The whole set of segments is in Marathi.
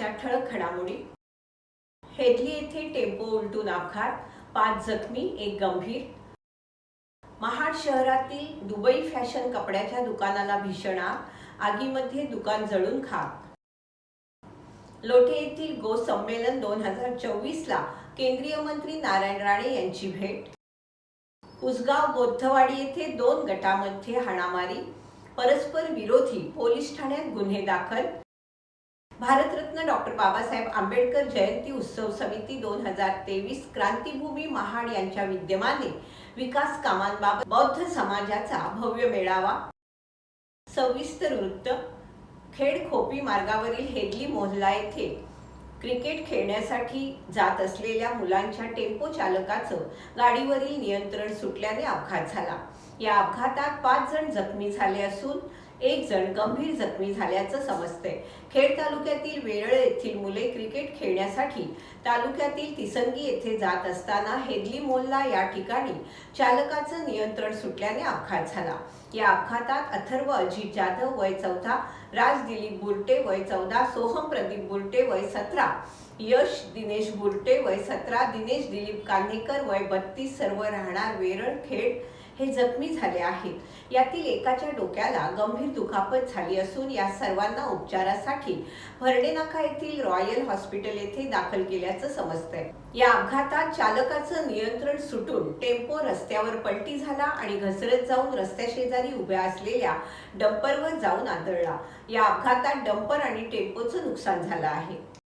आजच्या ठळक घडामोडी. हेदली येथे टेम्पो उलटून अपघात पाच जखमी एक गंभीर. महाड शहरातील दुबई फॅशन कपड्याच्या दुकानाला भीषण आग आगीमध्ये दुकान जळून खाक. लोटे येथील गो संमेलन दोन हजार चोवीस ला केंद्रीय मंत्री नारायण राणे यांची भेट. उसगाव बौद्धवाडी येथे दोन गटामध्ये हाणामारी. परस्पर विरोधी पोलीस ठाण्यात गुन्हे दाखल. भारतरत्न डॉक्टर बाबासाहेब आंबेडकर जयंती उत्सव समिती दोन हजार तेवीस क्रांतीभूमी महाड यांच्या विद्यमाने विकास कामांबाबत बौद्ध समाजाचा भव्य मेळावा सविस्तर वृत्त खेड खोपी मार्गावरील हेदली मोहल्ला येथे क्रिकेट खेळण्यासाठी जात असलेल्या मुलांच्या टेम्पो चालकाचं गाडीवरील नियंत्रण सुटल्याने अपघात झाला. या अपघातात पाच जण जखमी झाले असून एक जण गंभीर जखमी झाल्याचं समजतंय. खेड तालुक्यातील वेरळ येथील मुले क्रिकेट खेळण्यासाठी तालुक्यातील तिसंगी येथे जात असताना हेदली मोलला या ठिकाणी चालकाचं नियंत्रण सुटल्याने अपघात झाला. या अपघातात अथर्व अजित जाधव वय चौदा राज दिलीप बुरटे वय चौदा सोहम प्रदीप बुरटे वय सतरा यश दिनेश बुरटे वय सतरा दिनेश दिलीप कान्हेकर वय बत्तीस सर्व राहणार वेरळ खेड हे जखमी झाले आहेत. यातील एकाच्या डोक्याला गंभीर दुखापत झाली असून या सर्वांना उपचारासाठी भरडेनाका येथील रॉयल हॉस्पिटल येथे दाखल केल्याचं समजतंय. या अपघातात चालकाचं नियंत्रण सुटून टेम्पो रस्त्यावर पलटी झाला आणि घसरत जाऊन रस्त्याशेजारी उभ्या असलेल्या डंपरवर जाऊन आदळला. या अपघातात डंपर आणि टेम्पोचं नुकसान झालं आहे.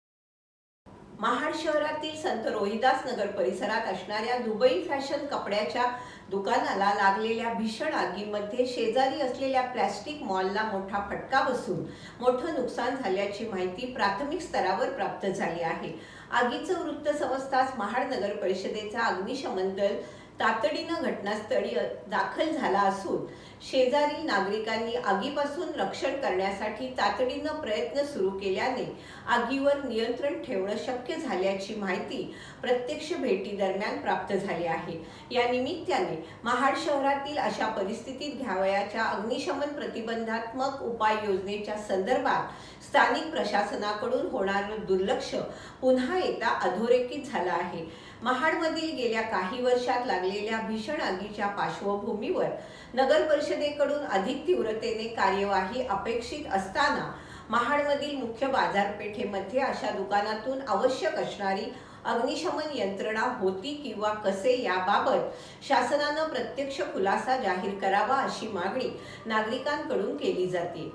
महाड शहरातील संत रोहिदास नगर परिसरात असणाऱ्या दुबई फॅशन कपड्याच्या दुकानाला लागलेल्या भीषण आगीमध्ये शेजारी असलेल्या प्लॅस्टिक मॉलला मोठा फटका बसून मोठं नुकसान झाल्याची माहिती प्राथमिक स्तरावर प्राप्त झाली आहे. आगीचं वृत्त समजताच महाड नगर परिषदेचा अग्निशमन दल तातडीनं घटनास्थळी दाखल झाला असून शेजारील नागरिकांनी आगीपासून रक्षण करण्यासाठी तातडीनं प्रयत्न सुरू केल्याने आगीवर नियंत्रण ठेवणं शक्य झाल्याची माहिती प्रत्यक्ष भेटी दरम्यान प्राप्त झाली आहे. या निमित्ताने महाड शहरातील अशा परिस्थितीत घ्यावयाच्या अग्निशमन प्रतिबंधात्मक उपाययोजनेच्या संदर्भात स्थानिक प्रशासनाकडून होणारं दुर्लक्ष पुन्हा एकदा अधोरेखित झालं आहे. महाडमधील गेल्या काही वर्षात लागलेल्या भीषण आगीच्या पार्श्वभूमीवर नगर परिषदेकडून अधिक तीव्रतेने कार्यवाही अपेक्षित असताना महाडमधील मुख्य बाजारपेठेमध्ये अशा दुकानातून आवश्यक असणारी अग्निशमन यंत्रणा होती किंवा कसे याबाबत शासनानं प्रत्यक्ष खुलासा जाहीर करावा अशी मागणी नागरिकांकडून केली जाते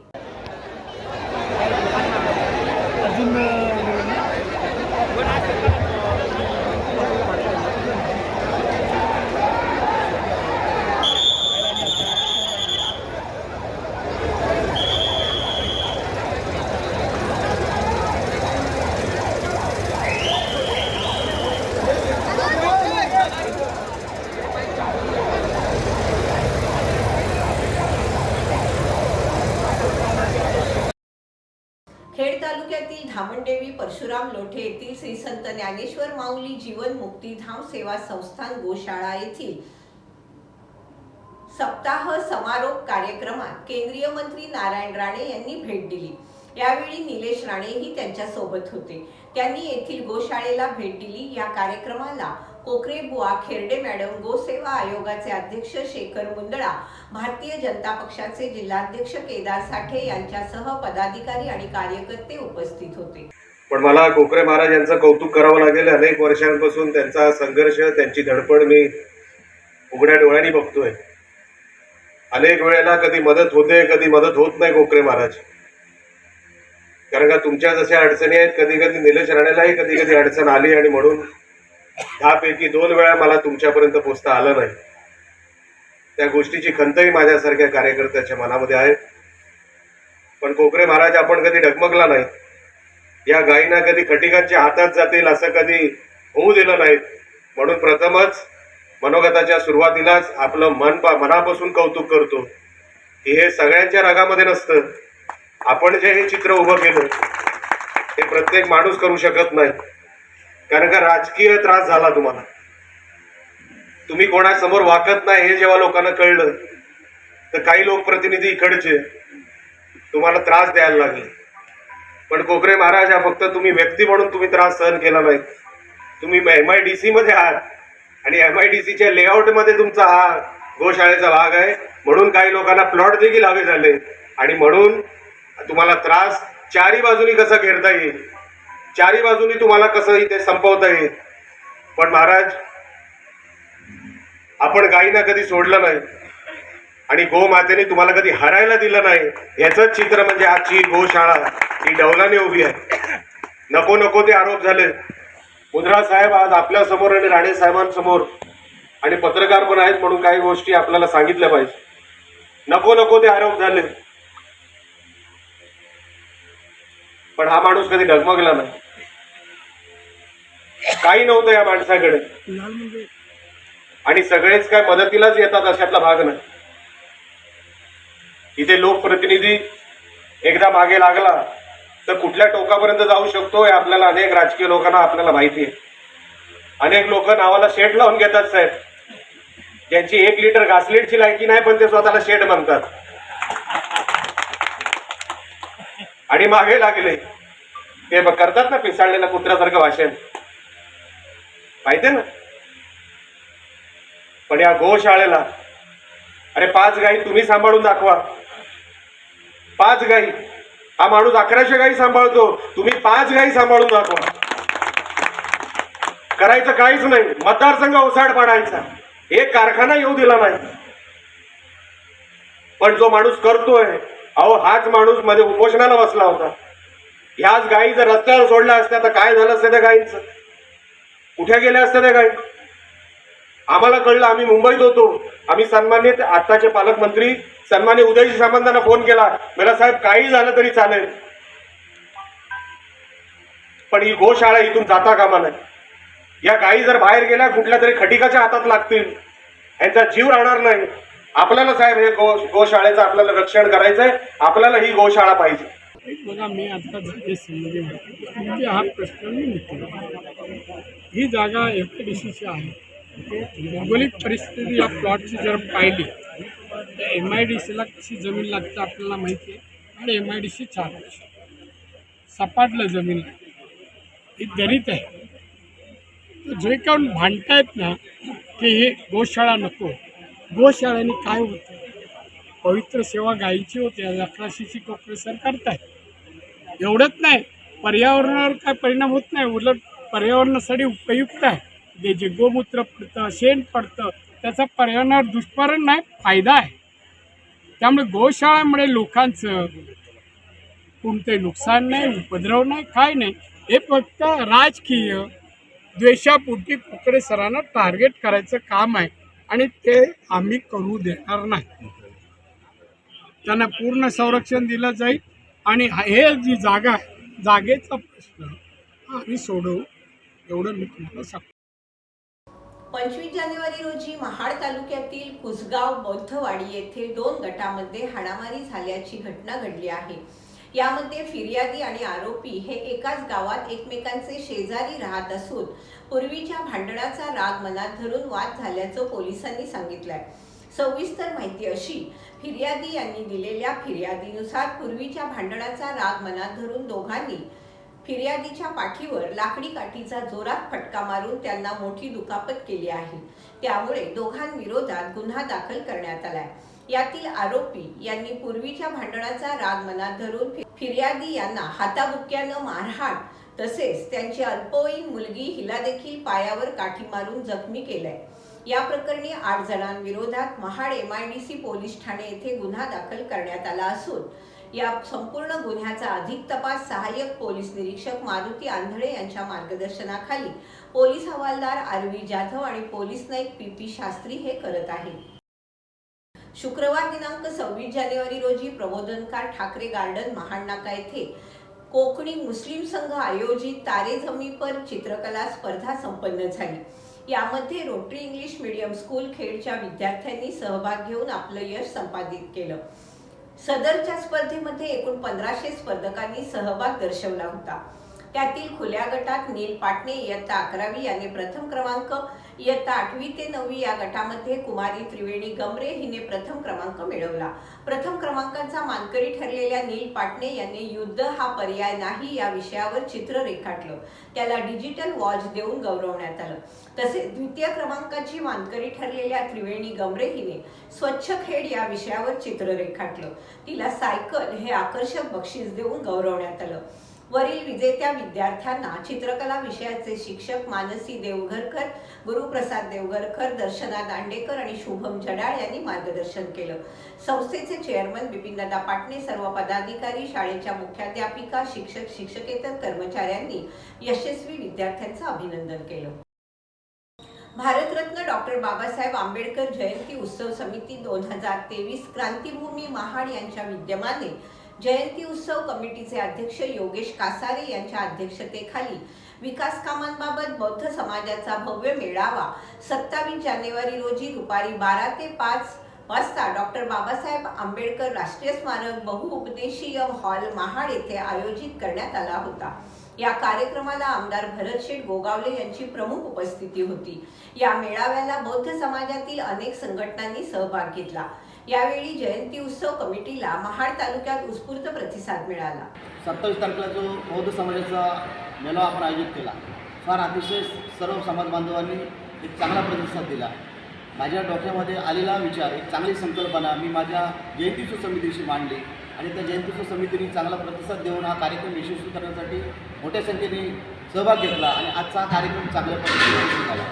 अजून खेड तालुक्यातील धामणदेवी परशुराम लोठे येथील श्री संत ज्ञानेश्वर माऊली जीवन मुक्तीधाम सेवा संस्थान गोशाळा येथील सप्ताह समारोप कार्यक्रमात केंद्रीय मंत्री नारायण राणे यांनी भेट दिली. यावेळी निलेश राणेही त्यांच्यासोबत होते. त्यांनी येथील गोशाळेला भेट दिली. या कार्यक्रमाला कोकरे बुवा खेरडे मॅडम गोसेवा आयोगाचे अध्यक्ष शेखर मुंदळा भारतीय जनता पक्षाचे जिल्हाध्यक्ष केदार साठे यांच्यासह पदाधिकारी आणि कार्यकर्ते उपस्थित होते. पण मला कोकरे महाराज यांचं कौतुक करावं लागेल. अनेक वर्षांपासून त्यांचा संघर्ष त्यांची धडपड मी उघड्या डोळ्यांनी बघतोय. अनेक वेळेला कधी मदत होते कधी मदत होत नाही कोकरे महाराज. कारण का तुमच्या जशा अडचणी आहेत कधी कधी निलेश राणेलाही कधी कधी अडचण आली आणि म्हणून दहापैकी दोन वेळा मला तुमच्यापर्यंत पोचता आलं नाही. त्या गोष्टीची खंतही माझ्यासारख्या कार्यकर्त्याच्या मनामध्ये आहे. पण कोकरे महाराज आपण कधी डगमगला नाही या गायींना कधी खटिकांच्या हातात जातील असं कधी होऊ दिलं नाही. म्हणून प्रथमच मनोगताच्या सुरुवातीलाच आपलं मन पा मनापासून कौतुक करतो. की हे सगळ्यांच्या रागामध्ये नसतं. आपण जे हे चित्र उभं केलं हे प्रत्येक माणूस करू शकत नाही. कारण का राजकीय त्रास झाला तुम्हाला. तुम्ही कोणासमोर वाकत नाही हे जेव्हा लोकांना कळलं तर काही लोकप्रतिनिधी इकडचे तुम्हाला त्रास द्यायला लागले. पण कोकरे महाराज हा फक्त तुम्ही व्यक्ती म्हणून तुम्ही त्रास सहन केला नाही. तुम्ही एम आय डी सी मध्ये आहात आणि एम आय डी सीच्या लेआउटमध्ये तुमचा हा गोशाळेचा भाग आहे. म्हणून काही लोकांना प्लॉट देखील हवे झाले. आणि म्हणून तुम्हाला त्रास चारी बाजूनी कसा घेरता येईल? चारी बाजूनी तुम्हाला कसं इथे संपवता येईल? पण महाराज आपण गायींना कधी सोडलं नाही. आणि गोमातेने तुम्हाला कधी हरायला दिलं नाही. याच चित्र म्हणजे आजची गोशाळा ही डौलाने उभी आहे. नको नको ते आरोप झाले. मुद्रा साहेब आज आपल्यासमोर आणि राणे साहेबांसमोर आणि पत्रकार पण आहेत म्हणून काही गोष्टी आपल्याला सांगितल्या पाहिजे. नको नको ते आरोप झाले. पण हा माणूस कधी डगमगला नाही. काही नव्हतं या माणसाकडे. म्हणजे आणि सगळेच काय मदतीलाच येतात अशातला भाग नाही. इथे लोकप्रतिनिधी एकदा मागे लागला तर कुठल्या टोकापर्यंत जाऊ शकतो हे आपल्याला अनेक राजकीय लोकांना आपल्याला माहिती आहे. अनेक लोक नावाला शेट लावून घेतात साहेब. ज्यांची एक लिटर घासलेटची लायकी नाही पण ते स्वतःला शेट म्हणतात. आणि मागे लागले. ते करतात ना पिसाळलेल्या कुत्र्यासारखं भाषण. माहितीये ना? पण या गोशाळेला अरे पाच गाई तुम्ही सांभाळून दाखवा. पाच गाई. हा माणूस अकराशे गाई सांभाळतो. तुम्ही पाच गाई सांभाळून दाखवा. करायचं काहीच नाही. मतदारसंघ ओसाड पाडायचा. एक कारखाना येऊ दिला नाही. पण जो माणूस करतोय अहो हाच माणूसमध्ये उपोषणाला बसला होता. ह्याच गायी जर रस्त्यावर सोडल्या असत्या तर काय झालं असतं त्या गायींचं कुठे गेल्या असत्या त्या गायी आम्हाला कळलं आम्ही मुंबईत होतो. आम्ही सन्मानित आत्ताचे पालकमंत्री सन्मान्य उदयजी सामंतांना फोन केला. मला साहेब काही झालं तरी चालेल. पण ही गोशाळा इथून जाता कामा नाही या गायी जर बाहेर गेल्या कुठल्या तरी खटिकाच्या हातात लागतील. यांचा जीव राहणार नाही. आपल्याला साहेब हे गो गोशाळेचं आपल्याला रक्षण करायचंय. आपल्याला ही गोशाळा पाहिजे. बघा मी आता जागेसंबंधी म्हणजे हा प्रश्न मी ही जागा एफ डी सीची आहे. भौगोलिक परिस्थिती या प्लॉटची जर पाहिली त्या एम आय डी सीला कशी जमीन लागते आपल्याला माहिती आहे. आणि एम आय डी सी चार वर्ष. सपाटलं जमीन ही दरीत आहे. तर जे काही भांडतायत ना की हे गोशाळा नको. गोशाळाने काय होतं? पवित्र सेवा गायीची होते आज अकराशेची कोकरे करतायत. एवढंच नाही पर्यावरणावर काय परिणाम होत नाही उलट पर्यावरणासाठी उपयुक्त आहे. जे जे गोमूत्र पडतं शेण पडतं त्याचा पर्यावरणावर दुष्परिणाम नाही फायदा आहे. त्यामुळे गोशाळामुळे लोकांचं कोणते नुकसान नाही उपद्रव नाही काय नाही. हे फक्त राजकीय द्वेषापोटी कुकडे सरांना टार्गेट करायचं काम आहे आणि ते आम्ही करू देणार नाही. त्यांना पूर्ण संरक्षण दिलं जाईल आणि हे जी जागा आहे जागेचा प्रश्न आम्ही सोडवू. एवढं मी तुम्हाला सांगतो. पंचवीस जानेवारी रोजी महाड तालुक्यातील कुसगाव बौद्धवाडी येथे दोन गटामध्ये हाणामारी झाल्याची घटना घडली आहे. यामध्ये फिर्यादी आणि आरोपी हे एकाच गावात एकमेकांचे शेजारी राहत असून पूर्वीच्या भांडणाचा राग मनात धरून वाद झाल्याचं पोलिसांनी सांगितलंय. सविस्तर माहिती अशी फिर्यादी यांनी दिलेल्या फिर्यादीनुसार पूर्वीच्या भांडणाचा राग मनात धरून दोघांनी फिर्यादीच्या पाठीवर लाकडी काठीचा जोरात फटका मारून त्यांना मोठी दुखापत केली आहे. त्यामुळे दोघांविरोधात गुन्हा दाखल करण्यात आलाय. यातील आरोपी यांनी पूर्वीच्या भांडणाचा राग मनात धरून फिर्यादी यांना हाताबुक्क्यानं मारहाण तसेच त्यांची अल्पवयीन मुलगी हिला देखील पायावर काठी मारून जखमी केलंय. या प्रकरणी आठ जणांविरोधात Mahad M I D C police Thane येथे गुन्हा दाखल करण्यात आला असून या संपूर्ण गुन्ह्याचा अधिक तपास सहाय्यक पोलीस निरीक्षक मारुती आंधळे यांच्या मार्गदर्शनाखाली पोलीस हवालदार आरवी जाधव आणि पोलीस नाईक पी पी शास्त्री हे करत आहेत शुक्रवार दिनांक सव्वीस जानेवारी रोजी प्रबोधनकार ठाकरे गार्डन महाडनाका येथे कोकणी मुस्लिम संघ आयोजित तारे जमी पर चित्रकला स्पर्धा संपन्न झाली. यामध्ये रोटरी इंग्लिश मीडियम स्कूल खेडच्या विद्यार्थ्यांनी सहभाग घेऊन आपलं यश संपादित केलं. सदरच्या स्पर्धेमध्ये एकूण पंधराशे स्पर्धकांनी सहभाग दर्शवला होता. त्यातील खुल्या गटात नील पाटणे इयत्ता अकरावी यांनी प्रथम क्रमांक इयत्ता आठवी ते नववी या गटामध्ये कुमारी त्रिवेणी गमरे हिने प्रथम क्रमांक मिळवला. प्रथम क्रमांकाचा मानकरी ठरलेल्या नील पाटणे यांनी युद्ध हा पर्याय नाही या विषयावर चित्र रेखाटलं. त्याला डिजिटल वॉच देऊन गौरवण्यात आलं. तसेच द्वितीय क्रमांकाची मानकरी ठरलेल्या त्रिवेणी गमरे हिने स्वच्छ खेड या विषयावर चित्र रेखाटलं. तिला सायकल हे आकर्षक बक्षीस देऊन गौरवण्यात आलं. वरील विजेत्या विद्यार्थ्यांना चित्रकला विषयाचे शिक्षक मानसी देवघरकर गुरुप्रसाद देवघरकर दर्शना दांडेकर आणि शुभम जडाळ यांनी मार्गदर्शन केलं. संस्थेचे चेअरमन बिपिनदादा पाटणे सर्व पदाधिकारी शाळेच्या मुख्याध्यापिका शिक्षक शिक्षकेतर कर्मचाऱ्यांनी यशस्वी विद्यार्थ्यांचं अभिनंदन केलं. भारतरत्न डॉक्टर बाबासाहेब आंबेडकर जयंती उत्सव समिती दोन हजार तेवीस क्रांतीभूमी महाड यांच्या विद्यमाने जयंती उत्सव कमिटीचे अध्यक्ष योगेश कासारे यांच्या अध्यक्षतेखाली विकास कामांबाबत बौद्ध समाजाचा भव्य मेळावा सत्तावीस जानेवारी रोजी दुपारी बारा ते पाच वाजता डॉक्टर बाबासाहेब आंबेडकर राष्ट्रीय स्मारक बहुउपदेशीय हॉल महाड येथे आयोजित करण्यात आला होता. या कार्यक्रमाला आमदार भरत शेठ गोगावले यांची प्रमुख उपस्थिती होती. या मेळाव्याला बौद्ध समाजातील अनेक संघटनांनी सहभाग घेतला. यावेळी जयंती उत्सव कमिटीला महाड तालुक्यात उत्स्फूर्त प्रतिसाद मिळाला. सत्तावीस तारखेला जो बौद्ध समाजाचा मेळावा आपण आयोजित केला फार अतिशय सर्व समाज बांधवांनी एक चांगला प्रतिसाद दिला. माझ्या डोक्यामध्ये आलेला विचार एक चांगली संकल्पना मी माझ्या जयंतीच्या समितीशी मांडली आणि त्या जयंतीच्या समितीने चांगला प्रतिसाद देऊन हा कार्यक्रम यशस्वी करण्यासाठी मोठ्या संख्येने सहभाग घेतला आणि आजचा हा कार्यक्रम चांगल्या पद्धतीने झाला.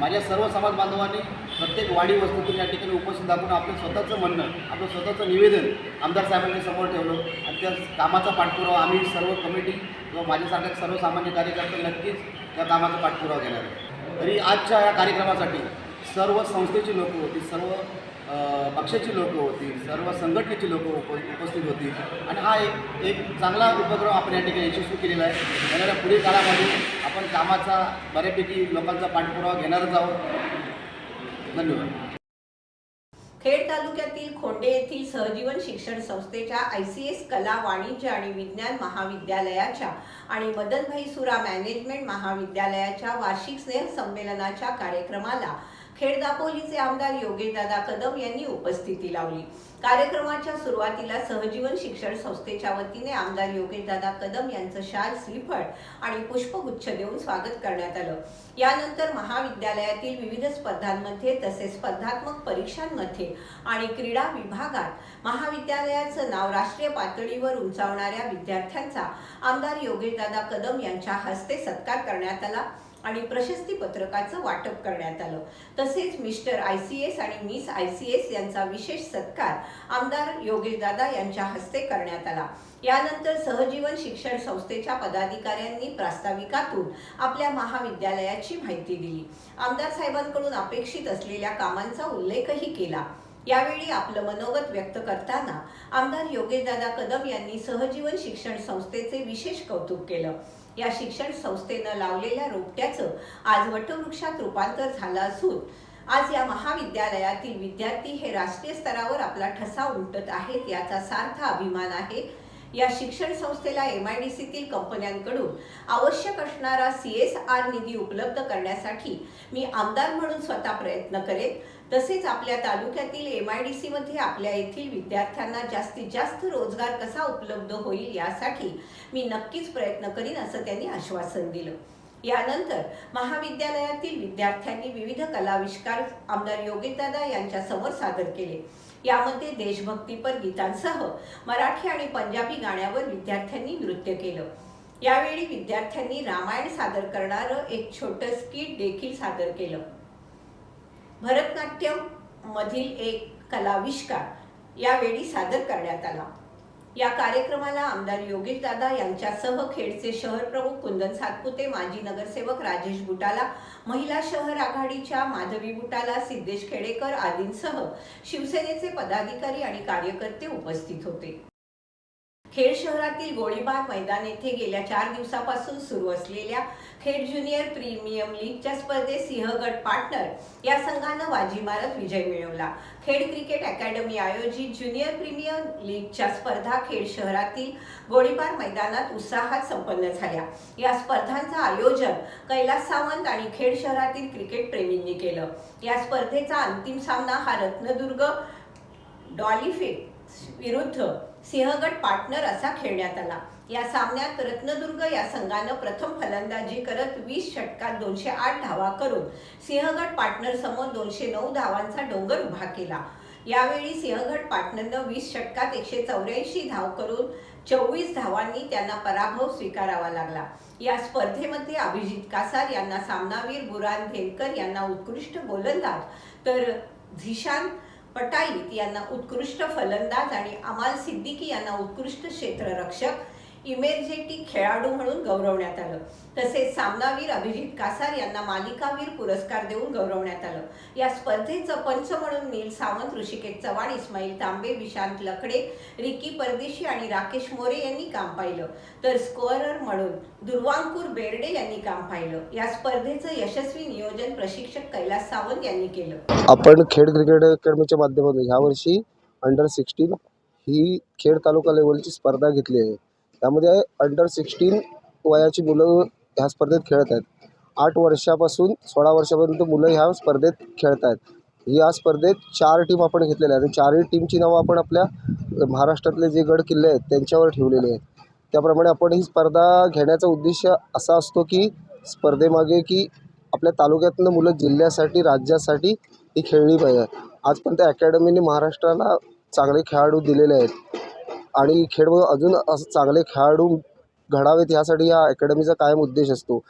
माझ्या सर्व समाज बांधवांनी प्रत्येक वाडी वस्तूतून या ठिकाणी उपस्थित दाखवून आपलं स्वतःचं म्हणणं आपलं स्वतःचं निवेदन आमदार साहेबांनी समोर ठेवलं. आणि त्या कामाचा पाठपुरावा आम्ही सर्व कमिटी किंवा माझ्यासारख्या सर्वसामान्य कार्यकर्ते नक्कीच त्या कामाचा पाठपुरावा घेणार आहे तरी आजच्या या कार्यक्रमासाठी सर्व संस्थेची लोकं होती सर्व पक्षाची लोकं होती सर्व संघटनेची लोकं उप उपस्थित होती. आणि हा एक एक चांगला उपक्रम आपण या ठिकाणी यशस्वी केलेला आहे. येणाऱ्या पुढील काळामध्ये आपण कामाचा बऱ्यापैकी लोकांचा पाठपुरावा घेणारच आहोत. धन्यवाद. खेड तालुक्यातील खोंडे येथील सहजीवन शिक्षण संस्थेच्या आय सी एस कला वाणिज्य आणि विज्ञान महाविद्यालयाच्या आणि मदनभाई सुरा मॅनेजमेंट महाविद्यालयाच्या वार्षिक स्नेह संमेलनाच्या कार्यक्रमाला खेड दापोलीचे आमदार योगेशदादा कदम यांनी उपस्थिती लावली. कार्यक्रमाच्या सुरुवातीला सहजीवन शिक्षण संस्थेच्या वतीने आमदार योगेशदादा कदम यांचं शाल श्रीफळ आणि पुष्पगुच्छ देऊन स्वागत करण्यात आलं. यानंतर महाविद्यालयातील विविध स्पर्धांमध्ये तसेच स्पर्धात्मक परीक्षांमध्ये आणि क्रीडा विभागात महाविद्यालयाचं नाव राष्ट्रीय पातळीवर उंचावणाऱ्या विद्यार्थ्यांचा आमदार योगेशदादा कदम यांच्या हस्ते सत्कार करण्यात आला. आणि प्रशस्ती पत्रकाचं वाटप करण्यात आलं. तसेच मिस्टर आय सी एस आणि मिस आय सी एस यांचा विशेष सत्कार आमदार योगेशदादा यांच्या हस्ते करण्यात आला. यानंतर सहजीवन शिक्षण संस्थेच्या पदाधिकाऱ्यांनी प्रास्ताविकातून आपल्या महाविद्यालयाची माहिती दिली. आमदार साहेबांकडून अपेक्षित असलेल्या कामांचा उल्लेखही केला. यावेळी आपलं मनोगत व्यक्त करताना आमदार योगेशदादा कदम यांनी सहजीवन शिक्षण संस्थेचे विशेष कौतुक केलं. या शिक्षण संस्थेनं लावलेल्या रोपट्याचं आज वटवृक्षात रूपांतर झालं असून आज या महाविद्यालयातील विद्यार्थी हे राष्ट्रीय स्तरावर आपला ठसा उमटत आहेत याचा सार्थ अभिमान आहे. या शिक्षण संस्थेला एम आय डी सीतील कंपन्यांकडून आवश्यक असणारा सी एस आर निधी उपलब्ध करण्यासाठी मी आमदार म्हणून स्वतः प्रयत्न करेन. तसेच आपल्या तालुक्यातील एम आय डी सीमध्ये आपल्या येथील विद्यार्थ्यांना जास्तीत जास्त रोजगार कसा उपलब्ध होईल यासाठी मी नक्कीच प्रयत्न करीन असं त्यांनी आश्वासन दिलं. यानंतर महाविद्यालयातील विद्यार्थ्यांनी विविध कलाविष्कार आमदार योगेशदादा यांच्या समोर सादर केले. यामध्ये देशभक्तीपर गीतांसह मराठी आणि पंजाबी गाण्यावर विद्यार्थ्यांनी नृत्य केलं. यावेळी विद्यार्थ्यांनी रामायण सादर करणारं एक छोटं स्किट देखील सादर केलं. भरतनाट्यम मधील एक कलाविष्कार यावेळी सादर करण्यात आला. या कार्यक्रमाला आमदार योगेश दादा यांच्यासह खेडचे शहर प्रमुख कुंदन सातपुते माजी नगरसेवक राजेश बुटाला महिला शहर आघाडीच्या माधवी बुटाला सिद्धेश खेडेकर आदींसह शिवसेनेचे पदाधिकारी आणि कार्यकर्ते उपस्थित होते. खेड शहरातील गोळीबार मैदान येथे गेल्या चार दिवसापासून सुरू असलेल्या खेड ज्युनियर प्रीमियम लीगच्या स्पर्धेत सिंहगड पार्टनर या संघानं बाजी मारत विजय मिळवला. खेड क्रिकेट अकॅडमी आयोजित ज्युनियर प्रीमियम लीगच्या स्पर्धा खेड शहरातील गोळीबार मैदानात उत्साहात संपन्न झाल्या. या स्पर्धांचं आयोजन कैलास सावंत आणि खेड शहरातील क्रिकेट प्रेमींनी केलं. या स्पर्धेचा अंतिम सामना हा रत्नदुर्ग डॉलिफिक विरुद्ध सिंहगड पार्टनर असा खेळण्यात आला. या सामन्यात रत्नदुर्ग या संघानं प्रथम फलंदाजी करत वीस षटकात दोनशे आठ धावा करून सिंहगड पार्टनर समोर दोनशे नऊ धावांचा डोंगर उभा केला. यावेळी सिंहगड पार्टनरनं वीस षटकात एकशे चौऱ्याऐंशी धाव करून चोवीस धावांनी त्यांना पराभव स्वीकारावा लागला. या स्पर्धेमध्ये अभिजित कासार यांना सामनावीर बुरान धेनकर यांना उत्कृष्ट गोलंदाज तर झिशान पटाईत यांना उत्कृष्ट फलंदाज आणि अमाल सिद्दीकी यांना उत्कृष्ट क्षेत्ररक्षक इमेर्जेटिक खेळाडू म्हणून गौरवण्यात आलं. तसेच सामनावीर अभिजित कासार यांना मालिकावीर पुरस्कार देऊन गौरवण्यात आलं. या स्पर्धेचं पंच म्हणून नील सावंत ऋषिकेश चव्हाण इस्माईल तांबे विशांत लकडे रिकी परदेशी आणि राकेश मोरे यांनी काम पाहिलं. तर स्कोअरर म्हणून दुर्वांकूर बेर्डे यांनी काम पाहिलं. या स्पर्धेचं यशस्वी नियोजन प्रशिक्षक कैलास सावंत यांनी केलं. आपण खेड क्रिकेट अकॅडमीच्या माध्यमातून ह्यावर्षी अंडर सिक्स्टीन ही खेड तालुका लेवलची स्पर्धा घेतली आहे. त्यामध्ये अंडर सिक्स्टीन वयाची मुलं ह्या स्पर्धेत खेळत आहेत. आठ वर्षापासून सोळा वर्षापर्यंत मुलं ह्या स्पर्धेत खेळत आहेत या स्पर्धेत चार टीम आपण घेतलेल्या आहेत. आणि चारही टीमची नावं आपण आपल्या महाराष्ट्रातले जे गड किल्ले आहेत त्यांच्यावर ठेवलेले आहेत. त्याप्रमाणे आपण ही स्पर्धा घेण्याचा उद्देश असा असतो की स्पर्धेमागे की आपल्या तालुक्यातनं मुलं जिल्ह्यासाठी राज्यासाठी ही खेळली पाहिजे आज पण त्या अकॅडमीने महाराष्ट्राला चांगले खेळाडू दिलेले आहेत. आणि खेळ अजून असं चांगले खेळाडू घडावेत यासाठी या अकॅडमीचा कायम उद्देश असतो.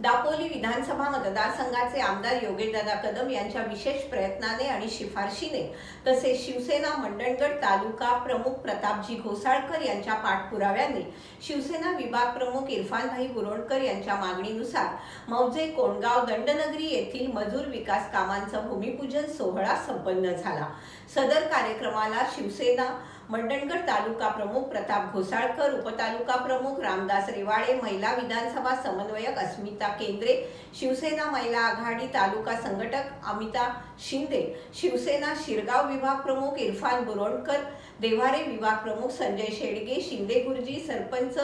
दापोली विधानसभा मतदारसंघाचे आमदार योगेशदादा कदम यांच्या विशेष प्रयत्नाने आणि शिफारशीने तसेच शिवसेना मंडणगड तालुका प्रमुख प्रतापजी घोसाळकर यांच्या पाठपुराव्याने शिवसेना विभाग प्रमुख इरफानभाई बुरोणकर यांच्या मागणीनुसार मौजे कोंडगाव दंडनगरी येथील मजूर विकास कामांचं भूमिपूजन सोहळा संपन्न झाला. सदर कार्यक्रमाला शिवसेना मंडणगड तालुका प्रमुख प्रताप घोसाळकर उपतालुका प्रमुख रामदास रेवाळे महिला विधानसभा समन्वयक अस्मिता केंद्रे शिवसेना महिला आघाडी तालुका संघटक अमिता शिंदे शिवसेना शिरगाव विभाग प्रमुख इरफान बुरोणकर देव्हारे विभाग प्रमुख संजय शेडगे शिंदे गुरुजी सरपंच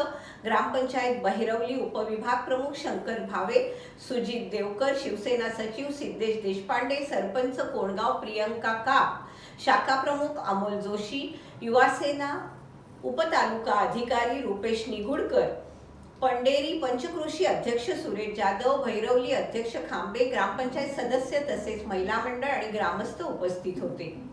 ग्रामपंचायत बहिरवली उपविभाग प्रमुख शंकर भावे सुजित देवकर शिवसेना सचिव सिद्धेश देशपांडे सरपंच कोणगाव प्रियंका काप शाखा प्रमुख अमोल जोशी युवासेना उपतालुका अधिकारी रुपेश निगुडकर पंडेरी पंचकृषी अध्यक्ष सुरेश जाधव भैरवली अध्यक्ष खांबे ग्रामपंचायत सदस्य तसेच महिला मंडळ आणि ग्रामस्थ उपस्थित होते.